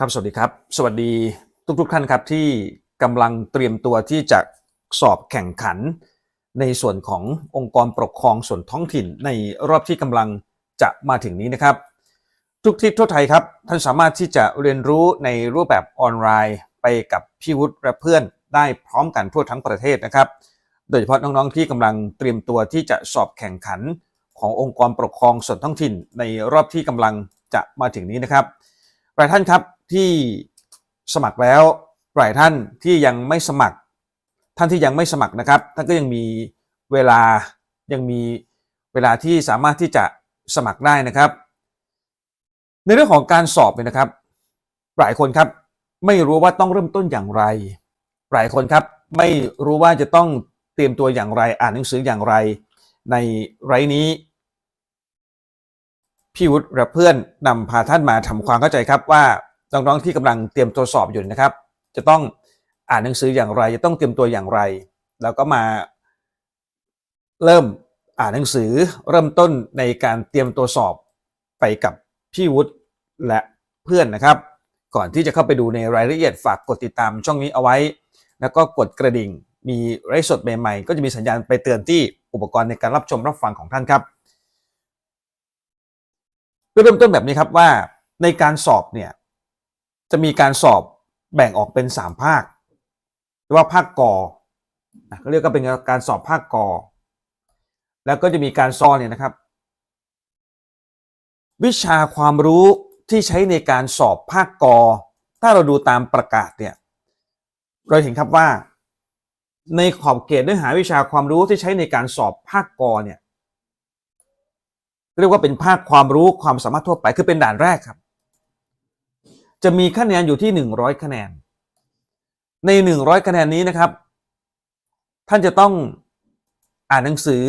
ครับ สวัสดีครับ สวัสดีทุกๆท่านครับที่กำลังเตรียมตัวที่จะสอบแข่งขัน ในส่วนขององค์กรปกครองส่วนท้องถิ่นในรอบที่กำลังจะมาถึงนี้นะครับ ทุกทิศทั่วไทยครับ ท่านสามารถที่จะเรียนรู้ในรูปแบบออนไลน์ ไปกับพี่วุฒิและเพื่อนได้พร้อมกันทั่วทั้งประเทศนะครับ โดยเฉพาะน้องๆที่กำลังเตรียมตัวที่จะสอบแข่งขันขององค์กรปกครองส่วนท้องถิ่น ในรอบที่กำลังจะมาถึงนี้นะครับหลายท่านครับ ที่สมัครแล้วหลายท่านที่ยังไม่สมัคร ท่านที่ยังไม่สมัครนะครับ ท่านก็ยังมีเวลายังมีเวลาที่สามารถที่จะสมัครได้นะครับ ในเรื่องของการสอบเนี่ยนะครับ หลายคนครับไม่รู้ว่าต้องเริ่มต้นอย่างไร หลายคนครับไม่รู้ว่าจะต้องเตรียมตัวอย่างไร อ่านหนังสืออย่างไร ในไรนี้พี่วุฒิและเพื่อนนำพาท่านมาทำความเข้าใจครับว่า น้องๆที่กำลังเตรียมตัวสอบอยู่นะครับ จะต้องอ่านหนังสืออย่างไร จะต้องเตรียมตัวอย่างไร แล้วก็มาเริ่มอ่านหนังสือเริ่มต้นในการเตรียมตัวสอบไปกับพี่วุฒิและเพื่อนนะครับ ก่อนที่จะเข้าไปดูในรายละเอียดฝากกดติดตามช่องนี้เอาไว้ แล้วก็กดกระดิ่ง มีไลฟ์สดใหม่ๆ ก็จะมีสัญญาณไปเตือนที่อุปกรณ์ในการรับชมรับฟังของท่านครับเริ่มต้นแบบนี้ครับว่าในการสอบเนี่ย จะมีการสอบแบ่งออกเป็น3ภาคเรียกว่าภาคกอนะเขาเรียกก็เป็นการสอบภาคกอ แล้วก็จะมีการซอเนี่ยนะครับ วิชาความรู้ที่ใช้ในการสอบภาคกอ ถ้าเราดูตามประกาศเนี่ย เราเห็นครับว่า ในขอบเขตเนื้อหาวิชาความรู้ที่ใช้ในการสอบภาคกอเนี่ยเรียกว่าเป็นภาคความรู้ความสามารถทั่วไปคือเป็นด่านแรกครับ จะมีคะแนนอยู่ที่ 100 คะแนน ใน 100 คะแนนนี้นะครับ ท่านจะต้องอ่านหนังสือ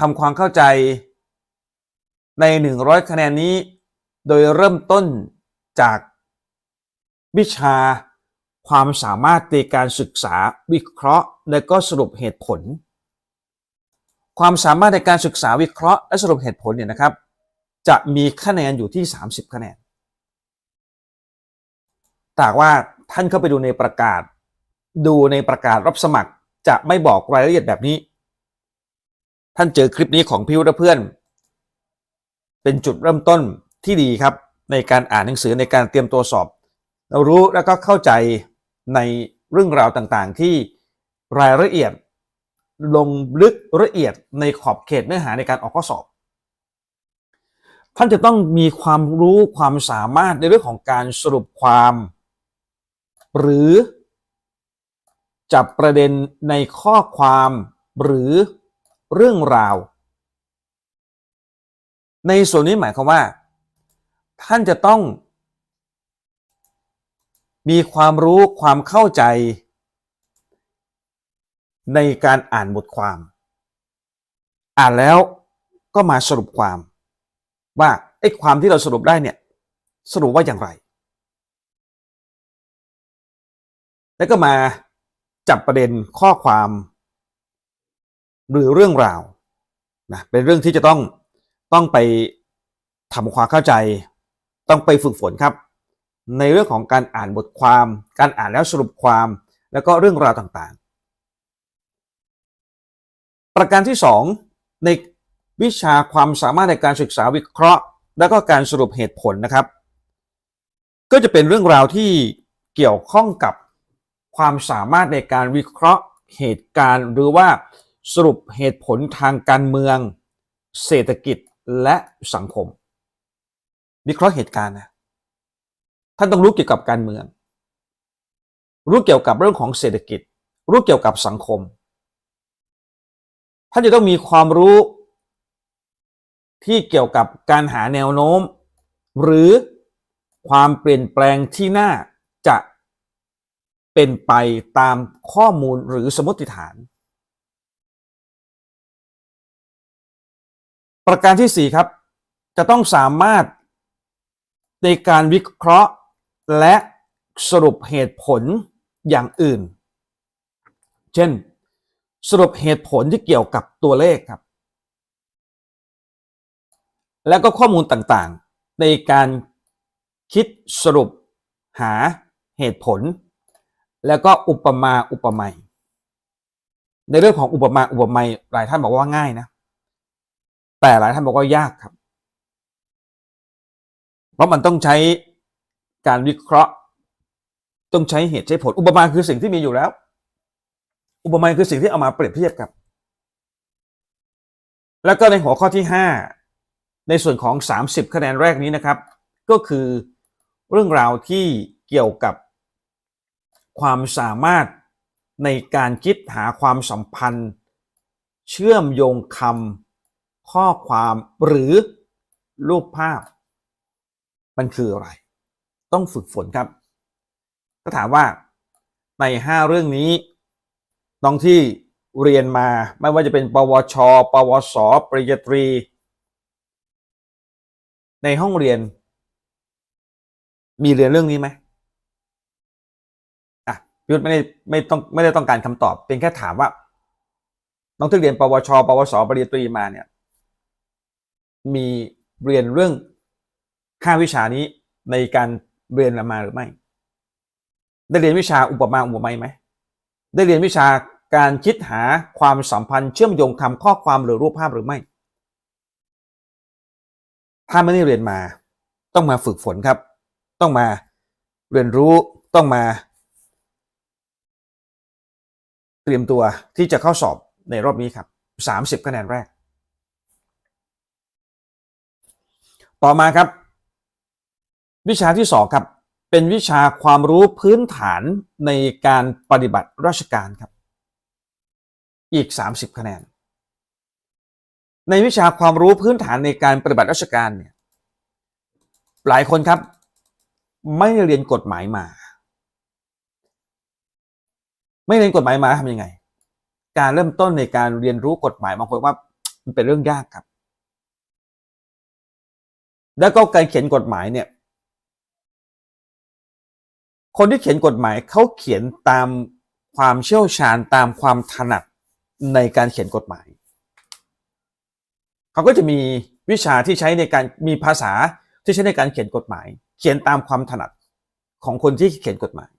ทำความเข้าใจ ใน 100 คะแนนนี้ โดยเริ่มต้นจากวิชาความสามารถในการศึกษาวิเคราะห์ และก็สรุปเหตุผล ความสามารถในการศึกษาวิเคราะห์ และสรุปเหตุผลเนี่ยนะครับ จะมีคะแนนอยู่ที่ 30 คะแนน แต่ว่าท่านเข้าไปดูในประกาศ ดูในประกาศรับสมัครจะไม่บอกรายละเอียดแบบนี้ ท่านเจอคลิปนี้ของพี่วุฒิเพื่อน เป็นจุดเริ่มต้นที่ดีครับ ในการอ่านหนังสือในการเตรียมตัวสอบ เรารู้แล้วก็เข้าใจในเรื่องราวต่างๆ ที่รายละเอียดลงลึกละเอียดในขอบเขตเนื้อหาในการออกข้อสอบ ท่านจะต้องมีความรู้ความสามารถในเรื่องของการสรุปความ หรือจับประเด็นในข้อความหรือเรื่องราว ในส่วนนี้หมายความว่า ท่านจะต้อง มีความรู้ความเข้าใจ ในการอ่านบทความ อ่านแล้วก็มาสรุปความ ว่าไอ้ความที่เราสรุปได้เนี่ย สรุปว่าอย่างไร แล้วก็มาจับประเด็นข้อความ หรือเรื่องราวนะเป็นเรื่องที่จะต้องต้องไปทำความเข้าใจ ต้องไปฝึกฝนครับ ในเรื่องของการอ่านบทความ การอ่านแล้วสรุปความ แล้วก็เรื่องราวต่างๆ ประการที่ 2 ในวิชาความสามารถในการศึกษาวิเคราะห์ แล้วก็การสรุปเหตุผลนะครับ ก็จะเป็นเรื่องราวที่เกี่ยวข้องกับ ความสามารถในการวิเคราะห์เหตุการณ์ หรือว่าสรุปเหตุผลทางการเมือง เศรษฐกิจและสังคม วิเคราะห์เหตุการณ์นะท่านต้องรู้เกี่ยวกับการเมือง รู้เกี่ยวกับเรื่องของเศรษฐกิจ รู้เกี่ยวกับสังคม ท่านจะต้องมีความรู้ที่เกี่ยวกับการหาแนวโน้ม หรือความเปลี่ยนแปลงที่น่า เป็นไปตามข้อมูลหรือสมมติฐาน ประการที่ 4 ครับ จะต้องสามารถในการวิเคราะห์และสรุปเหตุผลอย่างอื่น เช่น สรุปเหตุผลที่เกี่ยวกับตัวเลขครับ และก็ข้อมูลต่างๆ ในการคิดสรุปหาเหตุผล แล้วก็อุปมาอุปไมยในเรื่องของอุปมาอุปไมยหลายท่านบอกว่าง่ายนะ แต่หลายท่านบอกว่ายากครับ เพราะมันต้องใช้การวิเคราะห์ ต้องใช้เหตุใช้ผล อุปมาคือสิ่งที่มีอยู่แล้ว อุปไมยคือสิ่งที่เอามาเปรียบเทียบครับ แล้วก็ในหัวข้อที่ 5 ในส่วนของ 30 คะแนนแรกนี้นะครับ ก็คือเรื่องราวที่เกี่ยวกับ ความสามารถในการคิดหาความสัมพันธ์ เชื่อมโยงคำข้อความหรือรูปภาพ มันคืออะไร ต้องฝึกฝนครับถ้าถามว่าใน 5 เรื่องนี้ น้องที่เรียนมาไม่ว่าจะเป็น ปวช ปวส ปริญญาตรี ในห้องเรียน มีเรียนเรื่องนี้ไหม พี่ยุทธไม่ได้ไม่ต้องไม่ได้ต้องการคำตอบ เป็นแค่ถามว่า น้องที่เรียนปวช ปวส ปริญญาตรีมาเนี่ย มีเรียนเรื่องห้าวิชานี้ในการเรียนมาหรือไม่ ได้เรียนวิชาอุปมาอุปไมยไหม ได้เรียนวิชาการคิดหาความสัมพันธ์เชื่อมโยงคำข้อความหรือรูปภาพหรือไม่ ถ้าไม่ได้เรียนมา ต้องมาฝึกฝนครับ ต้องมาเรียนรู้ต้องมา เตรียมตัวที่จะเข้าสอบในรอบนี้ครับ 30 คะแนนแรก ต่อมาครับ วิชาที่ 2 ครับ เป็นวิชาความรู้พื้นฐานในการปฏิบัติราชการครับ อีก 30 คะแนน ในวิชาความรู้พื้นฐานในการปฏิบัติราชการเนี่ยหลายคนครับ ไม่เรียนกฎหมายมา ไม่เรียนกฎหมายมาทำยังไง การเริ่มต้นในการเรียนรู้กฎหมายบางคนว่ามันเป็นเรื่องยากครับ แล้วก็การเขียนกฎหมายเนี่ย คนที่เขียนกฎหมายเขาเขียนตามความเชี่ยวชาญตามความถนัดในการเขียนกฎหมาย เขาก็จะมีวิชาที่ใช้ในการมีภาษาที่ใช้ในการเขียนกฎหมาย เขียนตามความถนัดของคนที่เขียนกฎหมาย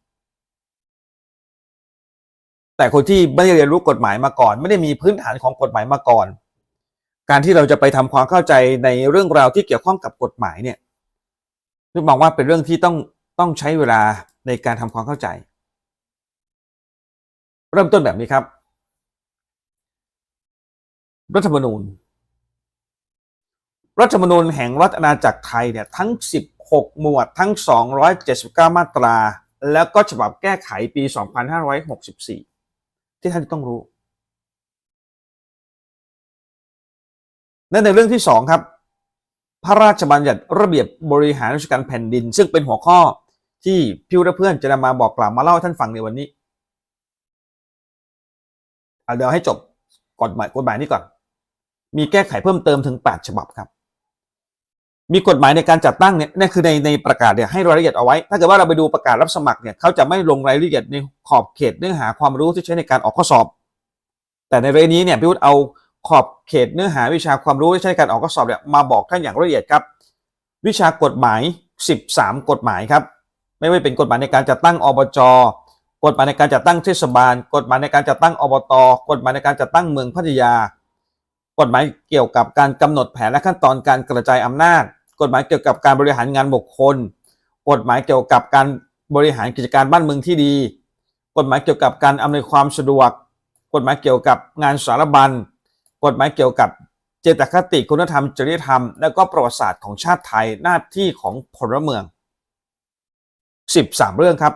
แต่คนที่ไม่ได้เรียนรู้กฎหมายมาก่อน ไม่ได้มีพื้นฐานของกฎหมายมาก่อน การที่เราจะไปทำความเข้าใจในเรื่องราวที่เกี่ยวข้องกับกฎหมายเนี่ยพี่มองว่าเป็นเรื่องที่ต้องต้องใช้เวลาในการทำความเข้าใจ เริ่มต้นแบบนี้ครับ รัฐธรรมนูญ รัฐธรรมนูญแห่งรัฐอาณาจักรไทยเนี่ยทั้ง 16 หมวดทั้ง 279 มาตรา แล้วก็ฉบับแก้ไขปี 2564 ที่ท่านต้องรู้ และในเรื่องที่2ครับ พระราชบัญญัติระเบียบบริหารราชการแผ่นดิน ซึ่งเป็นหัวข้อที่พิวและเพื่อนจะนำมาบอกกล่าวมาเล่าให้ท่านฟังในวันนี้เอาเดี๋ยวให้จบกฎหมายกฎหมายนี้ก่อน มีแก้ไขเพิ่มเติมถึง 8 ฉบับครับ มีกฎหมายในการจัดตั้งเนี่ยนี่คือในในประกาศเนี่ยให้รายละเอียดเอาไว้ ถ้าเกิดว่าเราไปดูประกาศรับสมัครเนี่ยเขาจะไม่ลงรายละเอียดในขอบเขตเนื้อหาความรู้ที่ใช้ในการออกข้อสอบ แต่ในเรื่องนี้เนี่ยพี่วุฒิเอาขอบเขตเนื้อหาวิชาความรู้ที่ใช้ในการออกข้อสอบเนี่ยมาบอกท่านอย่างละเอียดครับ วิชากฎหมาย 13 กฎหมายครับ ไม่ว่าเป็นกฎหมายในการจัดตั้งอบจกฎหมายในการจัดตั้งเทศบาล กฎหมายในการจัดตั้งอบต กฎหมายในการจัดตั้งเมืองพัทยา กฎหมายเกี่ยวกับการกำหนดแผนและขั้นตอนการกระจายอำนาจ กฎหมายเกี่ยวกับการบริหารงานบุคคล กฎหมายเกี่ยวกับการบริหารกิจการบ้านเมืองที่ดี กฎหมายเกี่ยวกับการอำนวยความสะดวก กฎหมายเกี่ยวกับงานสารบัญ กฎหมายเกี่ยวกับเจตคติคุณธรรม จริยธรรม และก็ประวัติศาสตร์ของชาติไทยหน้าที่ของพลเมือง 13 เรื่องครับ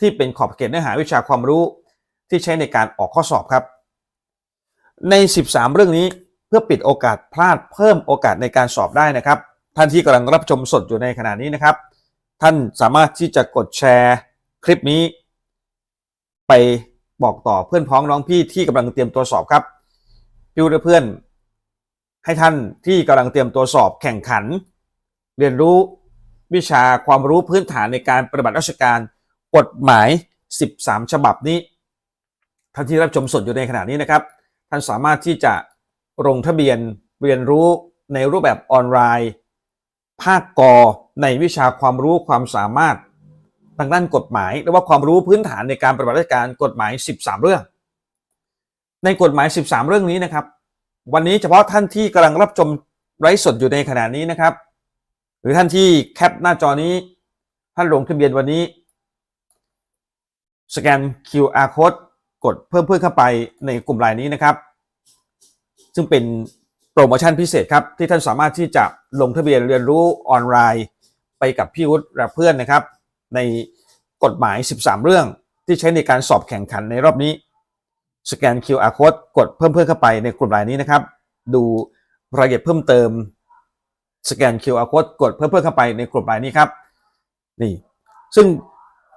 ที่เป็นขอบเขตเนื้อหาวิชาความรู้ที่ใช้ในการออกข้อสอบครับ ใน 13 เรื่องนี้เพื่อปิดโอกาสพลาดเพิ่มโอกาสในการสอบได้นะครับ ท่านที่กำลังรับชมสดอยู่ในขณะนี้นะครับ ท่านสามารถที่จะกดแชร์คลิปนี้ ไปบอกต่อเพื่อนพ้องน้องพี่ที่กำลังเตรียมตัวสอบครับพิวและเพื่อน ให้ท่านที่กำลังเตรียมตัวสอบแข่งขัน เรียนรู้วิชาความรู้พื้นฐานในการปฏิบัติราชการกฎหมาย 13 ฉบับนี้ ท่านที่รับชมสดอยู่ในขณะนี้นะครับ ท่านสามารถที่จะลงทะเบียนเรียนรู้ในรูปแบบออนไลน์ ภาคกอในวิชาความรู้ความสามารถทางด้านกฎหมายหรือว่าความรู้พื้นฐานในการปฏิบัติราชการกฎหมาย 13 เรื่อง ในกฎหมาย 13 เรื่องนี้นะครับ วันนี้เฉพาะท่านที่กำลังรับชมไลฟ์สดอยู่ในขณะนี้นะครับ หรือท่านที่แคปหน้าจอนี้ ท่านลงทะเบียนวันนี้ สแกน QR code กดเพิ่มเพื่อนเข้าไปในกลุ่มไลน์นี้นะครับ ซึ่งเป็น โปรโมชั่นพิเศษครับ ที่ท่านสามารถที่จะลงทะเบียนเรียนรู้ออนไลน์ไปกับพี่วุฒิและเพื่อนนะครับ ในกฎหมาย 13 เรื่องที่ใช้ในการสอบแข่งขันในรอบนี้ สแกน QR code กดเพิ่มเพื่อนเข้าไปในกลุ่มไลน์นี้นะครับ ดูรายละเอียดเพิ่มเติม สแกน QR code กดเพิ่มเพื่อนเข้าไปในกลุ่มไลน์นี้ครับนี่ซึ่ง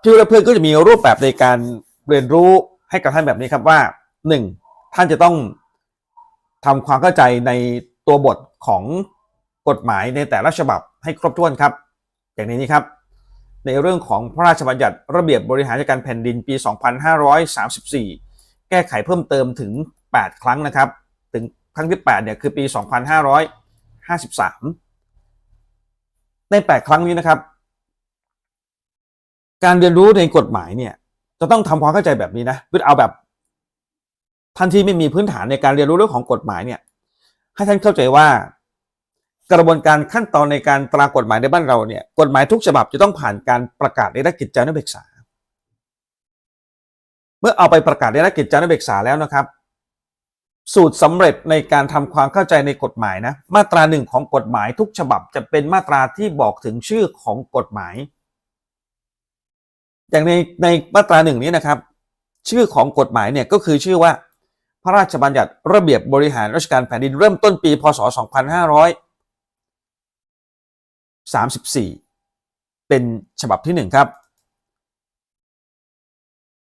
พี่วุฒิและเพื่อนก็จะมีรูปแบบในการเรียนรู้ให้กับท่านแบบนี้ครับว่า 1. ท่านจะต้อง ทำความเข้าใจในตัวบทของกฎหมายในแต่ละฉบับให้ครบถ้วนครับ อย่างนี้ครับ ในเรื่องของพระราชบัญญัติระเบียบบริหารจัดการแผ่นดินปี 2534 แก้ไขเพิ่มเติมถึง 8 ครั้งนะครับ ถึงครั้งที่ 8 เนี่ยคือปี 2553 ใน 8 ครั้งนี้นะครับ การเรียนรู้ในกฎหมายเนี่ยจะต้องทำความเข้าใจแบบนี้นะวิเอาแบบ ท่านที่ไม่มีพื้นฐานในการเรียนรู้เรื่องของกฎหมายเนี่ย ให้ท่านเข้าใจว่า กระบวนการขั้นตอนในการตรากฎหมายในบ้านเราเนี่ย กฎหมายทุกฉบับจะต้องผ่านการประกาศในราชกิจจานุเบกษา เมื่อเอาไปประกาศในราชกิจจานุเบกษาแล้วนะครับ สูตรสำเร็จในการทำความเข้าใจในกฎหมายนะ มาตราหนึ่งของกฎหมายทุกฉบับจะเป็นมาตราที่บอกถึงชื่อของกฎหมาย อย่างในในมาตราหนึ่งนี้นะครับ ชื่อของกฎหมายเนี่ยก็คือชื่อว่า พระราชบัญญัติระเบียบบริหารราชการแผ่นดินเริ่มต้นปี พศ 2534 เป็นฉบับที่หนึ่งครับ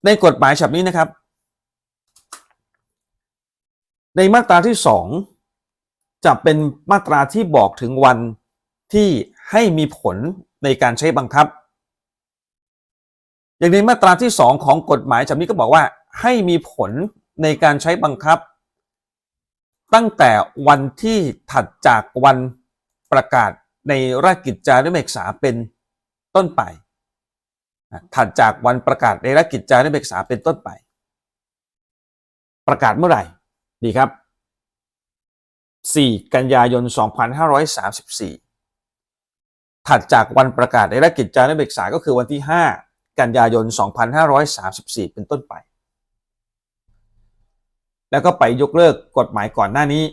ในกฎหมายฉบับนี้นะครับ ในมาตราที่สองจะเป็นมาตราที่บอกถึงวันที่ให้มีผลในการใช้บังคับ อย่างในมาตราที่สองของกฎหมายฉบับนี้ก็บอกว่าให้มีผล ในการใช้บังคับ ตั้งแต่วันที่ถัดจากวันประกาศในราชกิจจานุเบกษาเป็นต้นไป ถัดจากวันประกาศในราชกิจจานุเบกษาเป็นต้นไป ประกาศเมื่อไหร่ ดีครับ 4 กันยายน 2534 ถัดจากวันประกาศในราชกิจจานุเบกษาก็คือวันที่ 5 กันยายน 2534 เป็นต้นไป แล้วก็ไปยกเลิกกฎหมายก่อนหน้านี้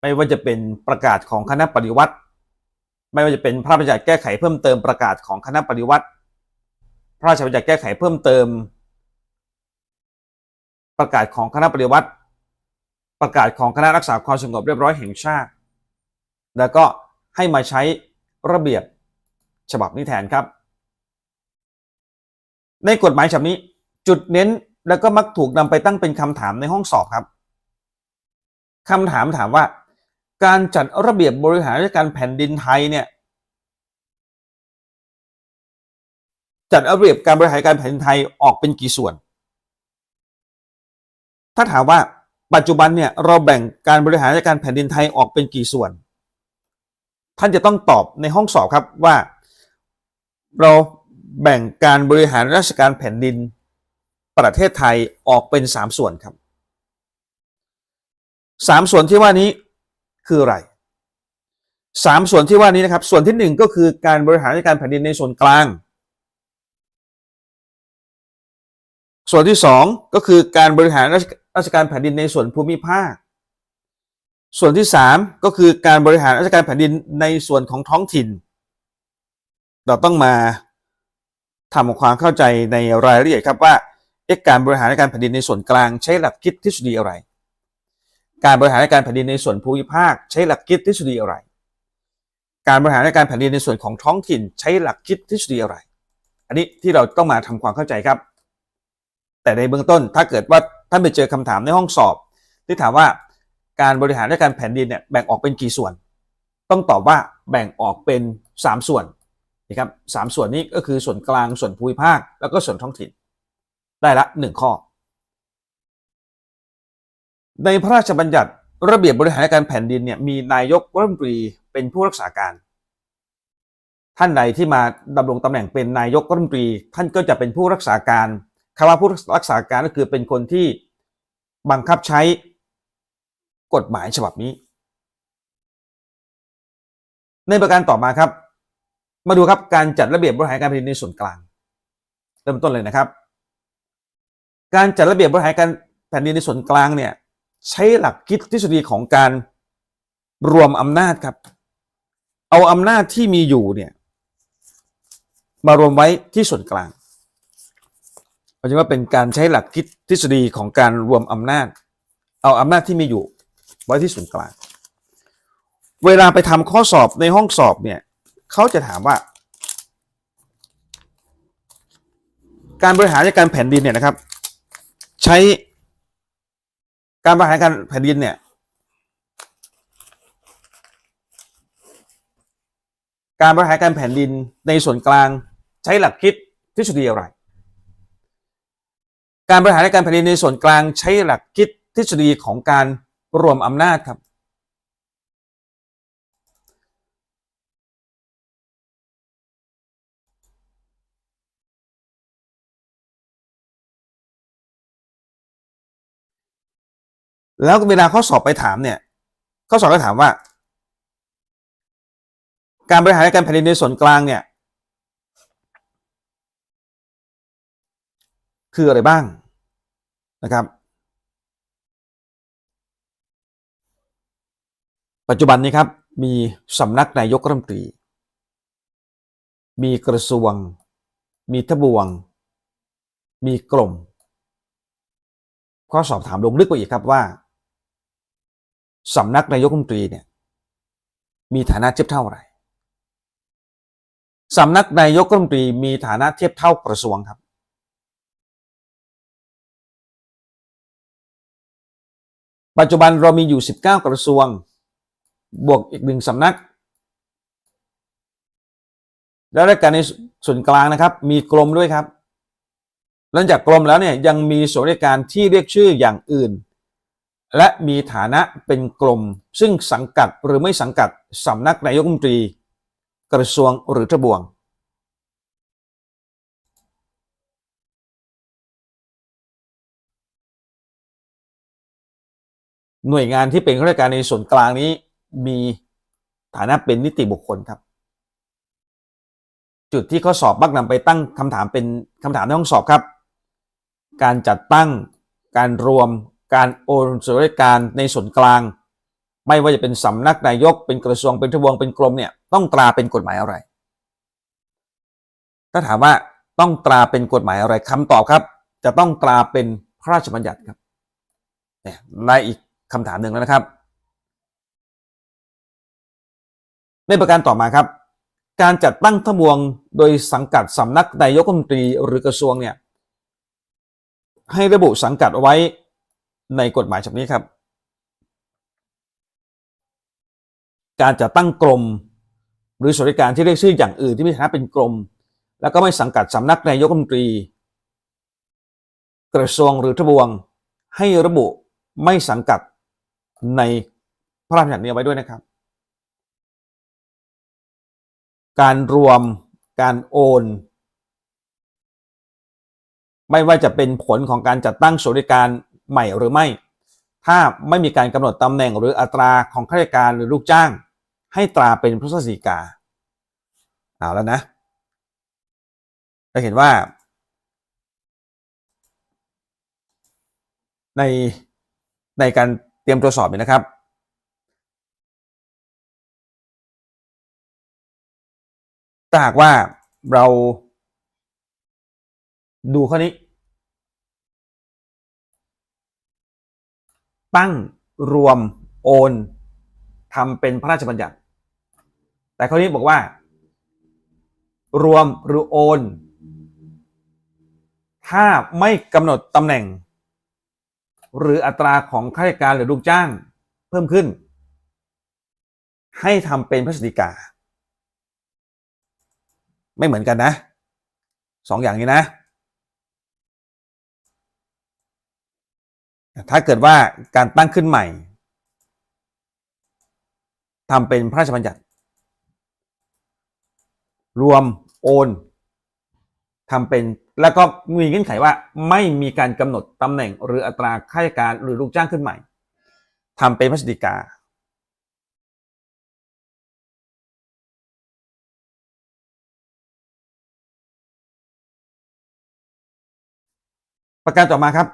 ไม่ว่าจะเป็นประกาศของคณะปฏิวัติ ไม่ว่าจะเป็นพระราชบัญญัติแก้ไขเพิ่มเติมประกาศของคณะปฏิวัติ พระราชบัญญัติแก้ไขเพิ่มเติม ประกาศของคณะปฏิวัติ ประกาศของคณะรักษาความสงบเรียบร้อยแห่งชาติ แล้วก็ให้มาใช้ระเบียบฉบับนี้แทนครับ ในกฎหมายฉบับนี้จุดเน้น แล้วก็มักถูกนำไปตั้งเป็นคำถามในห้องสอบครับคำถามถามว่า การจัดระเบียบบริหารราชการแผ่นดินไทยเนี่ย จัดระเบียบการบริหารการแผ่นดินไทยออกเป็นกี่ส่วน ถ้าถามว่าปัจจุบันเนี่ยเราแบ่งการบริหารราชการแผ่นดินไทยออกเป็นกี่ส่วน ท่านจะต้องตอบในห้องสอบครับว่า เราแบ่งการบริหารราชการแผ่นดิน ประเทศไทยออกเป็น3ส่วนครับ3ส่วนที่ว่านี้คืออะไร3ส่วนที่ว่านี้นะครับ ส่วนที่1ก็คือการบริหารราชการแผ่นดินในส่วนกลาง ส่วนที่2ก็คือการบริหารราชการแผ่นดินในส่วนภูมิภาค ส่วนที่3ก็คือการบริหารราชการแผ่นดินในส่วนของท้องถิ่น เราต้องมาทำความเข้าใจในรายละเอียดครับว่า เอกการบริหารการแผ่นดินในส่วนกลางใช้หลักคิดทฤษฎีอะไร การบริหารการแผ่นดินในส่วนภูมิภาค ใช้หลักคิดทฤษฎีอะไร การบริหารการแผ่นดินในส่วนของท้องถิ่น ใช้หลักคิดทฤษฎีอะไร อันนี้ที่เราต้องมาทำความเข้าใจครับ แต่ในเบื้องต้นถ้าเกิดว่าท่านไปเจอคำถามในห้องสอบ ที่ถามว่าการบริหารการแผ่นดินเนี่ยแบ่งออกเป็นกี่ส่วน ต้องตอบว่าแบ่งออกเป็น 3 ส่วนนะครับสามส่วนนี้ก็คือส่วนกลางส่วนภูมิภาค แล้วก็ส่วนท้องถิ่น ได้ละหนึ่งข้อ ในพระราชบัญญัติระเบียบบริหารการแผ่นดินเนี่ยมีนายกรัฐมนตรีเป็นผู้รักษาการ ท่านใดที่มาดำรงตำแหน่งเป็นนายกรัฐมนตรี ท่านก็จะเป็นผู้รักษาการคำว่าผู้รักษาการก็คือเป็นคนที่บังคับใช้กฎหมายฉบับนี้ ในประการต่อมาครับ มาดูครับการจัดระเบียบ บริหารการแผ่นดินในส่วนกลาง เริ่มต้นเลยนะครับ การจัดระเบียบบริหารการแผ่นดินในส่วนกลางเนี่ย ใช้หลักคิดทฤษฎีของการรวมอำนาจครับ เอาอำนาจที่มีอยู่เนี่ยมารวมไว้ที่ส่วนกลางเราจะว่าเป็นการใช้หลักคิดทฤษฎีของการรวมอำนาจ เอาอำนาจที่มีอยู่ไว้ที่ส่วนกลาง เวลาไปทำข้อสอบในห้องสอบเนี่ยเขาจะถามว่า การบริหารจัดการแผ่นดินเนี่ยนะครับ ใช้การบริหารการแผ่นดินเนี่ย การบริหารการแผ่นดินในส่วนกลางใช้หลักคิดทฤษฎีอะไร การบริหารการแผ่นดินในส่วนกลางใช้หลักคิดทฤษฎีของการรวมอำนาจครับ แล้วเวลาข้อสอบไปถามเนี่ยข้อสอบก็ถามว่า การบริหารการแผ่นดินในส่วนกลางเนี่ย คืออะไรบ้างนะครับ ปัจจุบันนี้ครับ มีสำนักนายกรัฐมนตรี มีกระทรวง มีทบวง มีกรมข้อสอบถามลงลึกไปอีกครับว่า สำนักนายกรัฐมนตรีเนี่ยมีฐานะเทียบเท่าอะไรสำนักนายกรัฐมนตรีมีฐานะเทียบเท่ากระทรวงครับ ปัจจุบันเรามีอยู่ 19 กระทรวง บวกอีกหนึ่งสำนัก แล้วรายการในส่วนกลางนะครับ มีกรมด้วยครับหลังจากกรมแล้วเนี่ยยังมีส่วนราชการที่เรียกชื่ออย่างอื่น และมีฐานะเป็นกรมซึ่งสังกัดหรือไม่สังกัดสำนักนายกรัฐมนตรี กระทรวงหรือทบวง หน่วยงานที่เป็นข้าราชการในส่วนกลางนี้มีฐานะเป็นนิติบุคคลครับ จุดที่ข้อสอบมักนำไปตั้งคำถามเป็นคำถามในห้องสอบครับ การจัดตั้งการรวม การโอนส่วนราชการในส่วนกลาง ไม่ว่าจะเป็นสำนักนายกเป็นกระทรวงเป็นทบวงเป็นกรมเนี่ยต้องตราเป็นกฎหมายอะไร ถ้าถามว่าต้องตราเป็นกฎหมายอะไรคำตอบครับ จะต้องตราเป็นพระราชบัญญัติครับเนี่ยได้อีกคำถามหนึ่งแล้วนะครับ ในประการต่อมาครับ การจัดตั้งทบวงโดยสังกัดสำนักนายกรัฐมนตรีหรือกระทรวงเนี่ยให้ระบุสังกัดเอาไว้ ในกฎหมายฉบับนี้ครับ การจัดตั้งกรม หรือสวนราชการที่เรียกชื่ออย่างอื่นที่มีฐานะเป็นกรม แล้วก็ไม่สังกัดสำนักนายกรัฐมนตรี กระทรวงหรือทบวงให้ระบุไม่สังกัดในพระราชบัญญัตินี้ไว้ด้วยนะครับ การรวมการโอน ไม่ว่าจะเป็นผลของการจัดตั้งสวนราชการ ใหม่หรือไม่ ถ้าไม่มีการกำหนดตำแหน่งหรืออัตราของข้าราชการหรือลูกจ้าง ให้ตราเป็นพระสีกาเอาแล้วนะจะเห็นว่า ในในการเตรียมตัวจสอบเนี่ยนะครับถ้าหากว่าเราดูข้อนี้ ตั้งรวมโอนทำเป็นพระราชบัญญัติ แต่ข้อนี้บอกว่า รวมหรือโอน ถ้าไม่กำหนดตำแหน่ง หรืออัตราของข้าราชการหรือลูกจ้างเพิ่มขึ้น ให้ทำเป็นพระสติกา ไม่เหมือนกันนะสองอย่างนี้นะ ถ้าเกิดว่าการตั้งขึ้นใหม่ทำเป็นพระราชบัญญัติ รวมโอนทำเป็นแล้วก็มีเงื่อนไขว่าไม่มีการกำหนดตำแหน่งหรืออัตราข้าราชการหรือลูกจ้างขึ้นใหม่ทำเป็นพฤศจิกาประการต่อมาครับ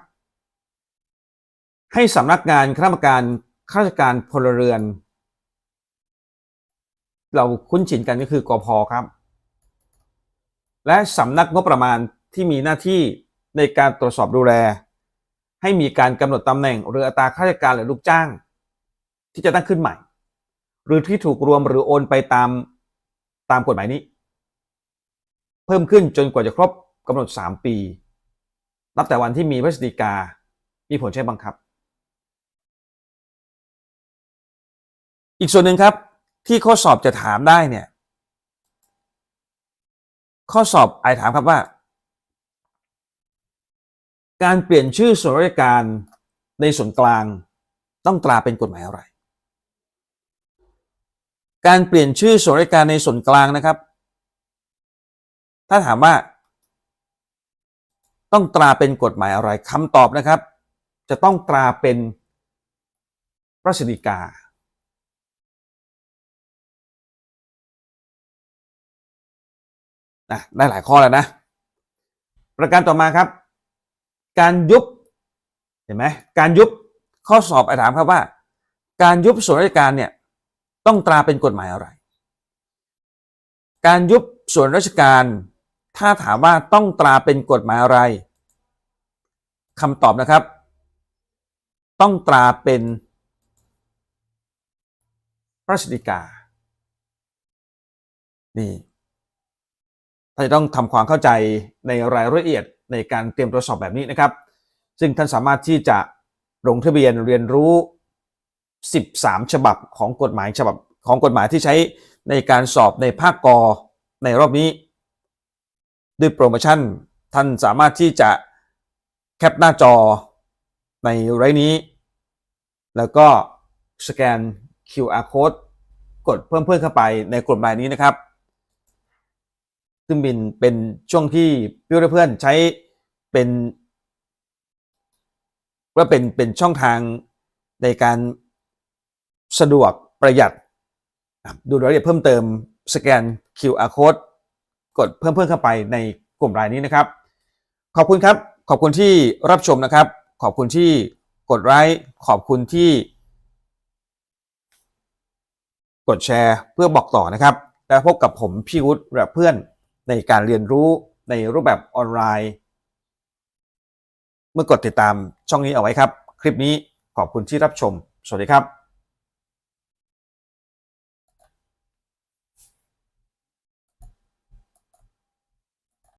ให้สำนักงานคณะกรรมการข้าราชการพลเรือน เราคุ้นชินกันก็คือกอพครับ และสำนักงบประมาณที่มีหน้าที่ในการตรวจสอบดูแล ให้มีการกำหนดตำแหน่งหรืออัตราข้าราชการหรือลูกจ้าง ที่จะตั้งขึ้นใหม่ หรือที่ถูกรวมหรือโอนไปตามตามกฎหมายนี้ เพิ่มขึ้นจนกว่าจะครบกำหนด 3 ปี นับแต่วันที่มีพฤศจิกามีผลใช้บังคับ อีกส่วนหนึ่งครับที่ข้อสอบจะถามได้เนี่ย ข้อสอบไอถามครับว่า การเปลี่ยนชื่อส่วนราชการในส่วนกลางต้องตราเป็นกฎหมายอะไร การเปลี่ยนชื่อส่วนราชการในส่วนกลางนะครับ ถ้าถามว่า ต้องตราเป็นกฎหมายอะไรคำตอบนะครับ จะต้องตราเป็นพระสิริกา นะได้หลายข้อแล้วนะ ประการต่อมาครับ การยุบเห็นไหมการยุบข้อสอบไอ้ถามครับว่า การยุบส่วนราชการเนี่ยต้องตราเป็นกฎหมายอะไร การยุบส่วนราชการถ้าถามว่าต้องตราเป็นกฎหมายอะไรคำตอบนะครับ ต้องตราเป็นพระราชกิกานี่ ท่านจะต้องทำความเข้าใจในรายละเอียดในการเตรียมตรวจสอบแบบนี้นะครับ ซึ่งท่านสามารถที่จะลงทะเบียนเรียนรู้ 13 ฉบับของกฎหมายฉบับของกฎหมายที่ใช้ในการสอบในภาคกอในรอบนี้ ด้วยโปรโมชั่นท่านสามารถที่จะแคปหน้าจอในไรนี้ แล้วก็สแกน QR code กดเพิ่มเพื่อนเข้าไปในกลุ่มรายนี้นะครับ ซึ่งเป็นเป็นช่วงที่พี่และเพื่อนใช้เป็นว่าเป็นเป็นช่องทางในการสะดวกประหยัด ดูรายละเอียดเพิ่มเติมสแกน QR code กดเพิ่มเพื่อนเข้าไปในกลุ่มรายนี้นะครับ ขอบคุณครับ ขอบคุณที่รับชมนะครับ ขอบคุณที่กดไลค์ขอบคุณที่ กดแชร์เพื่อบอกต่อนะครับ แล้วพบกับผมพี่วุฒิและเพื่อน ในการเรียนรู้ในรูปแบบออนไลน์ เมื่อกดติดตามช่องนี้เอาไว้ครับ คลิปนี้ขอบคุณที่รับชม สวัสดีครับ